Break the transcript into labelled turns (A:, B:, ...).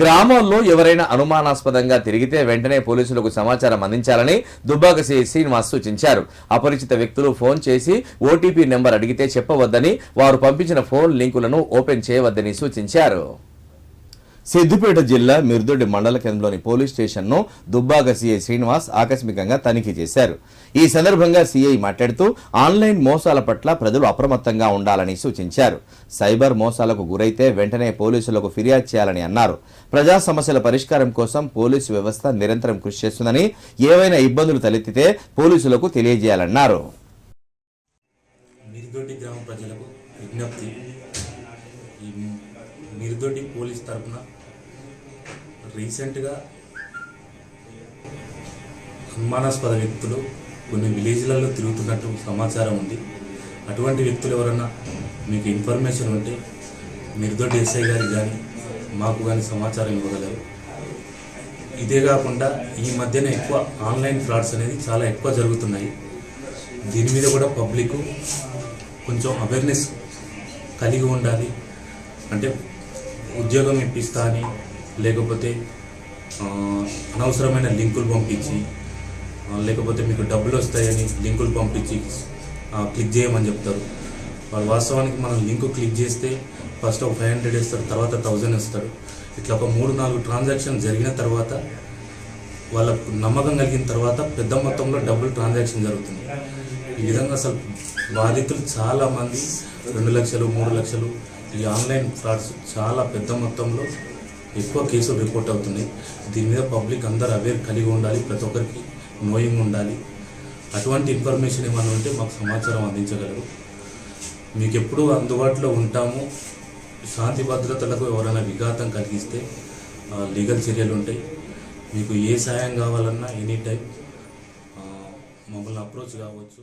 A: గ్రామంలో ఎవరైనా అనుమానాస్పదంగా తిరిగితే వెంటనే పోలీసులకు సమాచారం అందించాలని దుబ్బాక శ్రీనివాస్ సూచించారు. అపరిచిత వ్యక్తులు ఫోన్ చేసి ఓటీపీ నెంబర్ అడిగితే చెప్పవద్దని వారు పంపించిన ఫోన్ లింకులను ఓపెన్ చేయవద్దని సూచించారు. సిద్దిపేట జిల్లా మిర్దొడ్డి మండల కేంద్రంలోని పోలీస్ స్టేషన్ను దుబ్బాక సీఐ శ్రీనివాస్ ఆకస్మికంగా తనిఖీ చేశారు. ఈ సందర్భంగా సీఐ మాట్లాడుతూ ఆన్లైన్ మోసాల పట్ల ప్రజలు అప్రమత్తంగా ఉండాలని సూచించారు. సైబర్ మోసాలకు గురైతే వెంటనే పోలీసులకు ఫిర్యాదు చేయాలని అన్నారు. ప్రజా సమస్యల పరిష్కారం కోసం పోలీసు వ్యవస్థ నిరంతరం కృషి చేస్తుందని ఏవైనా ఇబ్బందులు తలెత్తితే పోలీసులకు తెలియజేయాలన్నారు.
B: మిర్దొడ్డి గ్రామ ప్రజలకు విజ్ఞప్తి. ఈ పోలీస్ తరఫున రీసెంట్గా అనుమానాస్పద వ్యక్తులు కొన్ని విలేజ్లలో తిరుగుతున్నట్టు సమాచారం ఉంది. అటువంటి వ్యక్తులు ఎవరన్నా మీకు ఇన్ఫర్మేషన్ ఉంటే మిరిదొడ్డి ఎస్ఐ గారికి కానీ మాకు కానీ సమాచారం ఇవ్వగలరు. ఇదే కాకుండా ఈ మధ్యన ఎక్కువ ఆన్లైన్ ఫ్రాడ్స్ అనేది చాలా ఎక్కువ జరుగుతున్నాయి. దీని మీద కూడా పబ్లిక్ కొంచెం అవేర్నెస్ కలిగి ఉండాలి. అంటే ఉద్యోగం ఇప్పిస్తా అని లేకపోతే అనవసరమైన లింకులు పంపించి లేకపోతే మీకు డబ్బులు వస్తాయని లింకులు పంపించి క్లిక్ చేయమని చెప్తారు. వాళ్ళు వాస్తవానికి మనం లింక్ క్లిక్ చేస్తే ఫస్ట్ ఒక ఫైవ్ హండ్రెడ్ ఇస్తారు తర్వాత థౌజండ్ ఇస్తారు ఇట్లా ఒక మూడు నాలుగు ట్రాన్సాక్షన్ జరిగిన తర్వాత వాళ్ళకు నమ్మకం కలిగిన తర్వాత పెద్ద మొత్తంలో డబ్బులు ట్రాన్సాక్షన్ జరుగుతుంది. ఈ విధంగా అసలు బాధితులు చాలామంది రెండు లక్షలు మూడు లక్షలు ఈ ఆన్లైన్ ఫ్రాడ్స్ చాలా పెద్ద మొత్తంలో ఎక్కువ కేసులు రిపోర్ట్ అవుతున్నాయి. దీని మీద పబ్లిక్ అందరు అవేర్ కలిగి ఉండాలి. ప్రతి ఒక్కరికి నోయింగ్ ఉండాలి. అటువంటి ఇన్ఫర్మేషన్ ఏమైనా ఉంటే మాకు సమాచారం అందించగలరు. మీకు ఎప్పుడూ అందుబాటులో ఉంటాము. శాంతి భద్రతలకు ఎవరైనా విఘాతం కలిగిస్తే లీగల్ చర్యలు ఉంటాయి. మీకు ఏ సాయం కావాలన్నా ఎనీ టైం మమ్మల్ని అప్రోచ్ కావచ్చు.